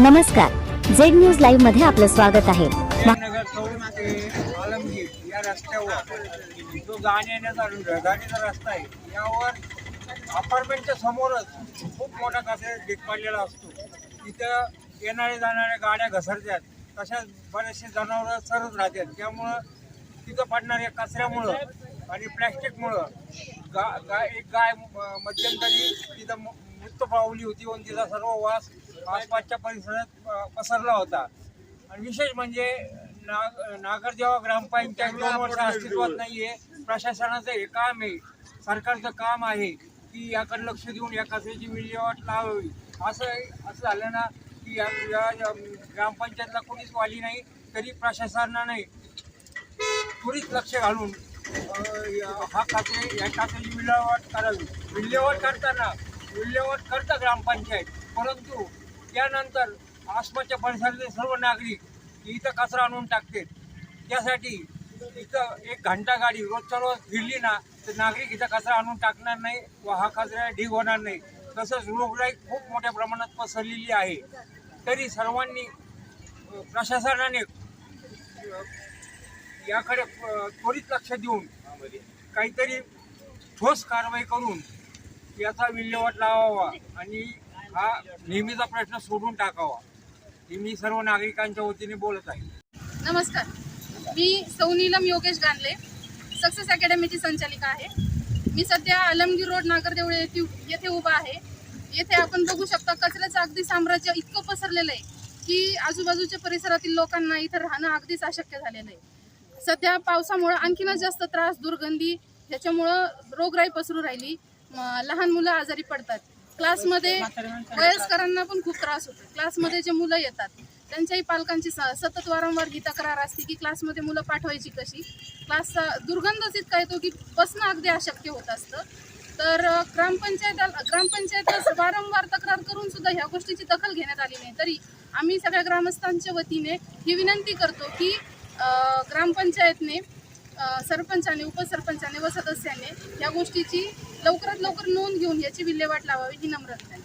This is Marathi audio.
नमस्कार. झेड न्यूज लाईव्हमध्ये आपलं स्वागत आहे. नगर सोडून ते आलमगीर या रस्त्यावर जो जाण्या येण्याचा रहदारीचा रस्ता आहे यावर अपार्टमेंटच्या समोरच खूप मोठा कचरा ढीक पडलेला असतो. तिथं येणारे जाणाऱ्या गाड्या घसरतात तशाच बरेचसे जनावरं सरत राहतात. त्यामुळं तिथं पडणाऱ्या कचऱ्यामुळं आणि प्लॅस्टिकमुळं गा गाय एक गाय मध्यंतरी तिथं म- मृत्यू पावली होती व तिचा सर्व वास आसपासच्या परिसरात पसरला होता. आणि विशेष म्हणजे नाग नागर जेव्हा ग्रामपंचायत दोन वर्ष अस्तित्वात नाहीये प्रशासनाचं हे काम आहे सरकारचं काम आहे की याकडे लक्ष देऊन या कचऱ्याची विल्हेवाट लावावी. असं असं झालं ना की या ग्रामपंचायतला कोणीच वाली नाही तरी प्रशासनाने त्वरित लक्ष घालून हा कचरे या कचऱ्याची विल्हेवाट करावी. विल्हेवाट करताना विल्हेवाट करतं ग्रामपंचायत. परंतु त्यानंतर आसपासच्या परिसरातील सर्व नागरिक इथं कचरा आणून टाकतात त्यासाठी इथं एक घंटा गाडी रोजच्या रोज फिरली ना तर नागरिक इथं कचरा आणून टाकणार नाही व हा कचरा ढीग होणार नाही. तसंच रोगराई खूप मोठ्या प्रमाणात पसरलेली आहे. तरी सर्वांनी प्रशासनाने याकडे त्वरित लक्ष देऊन काहीतरी ठोस कारवाई करून याचा विल्हेवाट लावावा आणि हा नेहमीचा प्रश्न सोडून टाकावा. हे मी सर्व नागरिकांच्या वतीने बोलत आहे. नमस्कार. मी सौनीलम योगेश गांधले सक्सेस अकॅडमीची संचालिका आहे. मी सध्या आलमगीर रोड नागरदेवळे येथे येथे उभा आहे. येथे आपण बघू शकता कचऱ्याचं अगदी साम्राज्य इतकं पसरलेलं आहे की आजूबाजूच्या परिसरातील लोकांना इथं राहणं अगदीच अशक्य झालेलं आहे. सध्या पावसामुळं आणखीनच जास्त त्रास दुर्गंधी ह्याच्यामुळं रोगराई पसरू राहिली. लहान मुलं आजारी पडतात. क्लासमध्ये वयस्करांना पण खूप त्रास होतो. क्लासमध्ये जे मुलं येतात त्यांच्याही पालकांची स- सतत वारंवार ही तक्रार असते की क्लासमध्ये मुलं पाठवायची कशी? क्लासचा दुर्गंधच इतका येतो की बसणं अगदी अशक्य होत असतं. तर ग्रामपंचायत ग्रामपंचायत वारंवार तक्रार करून सुद्धा ह्या गोष्टीची दखल घेण्यात आली नाही. तरी आम्ही सगळ्या ग्रामस्थांच्या वतीने ही विनंती करतो की ग्रामपंचायतने सरपंचाने उपसरपंचाने व सदस्याने या गोष्टीची लवकरात लवकर नोंद घेऊन याची विल्हेवाट लावावी ही नम्रता आहे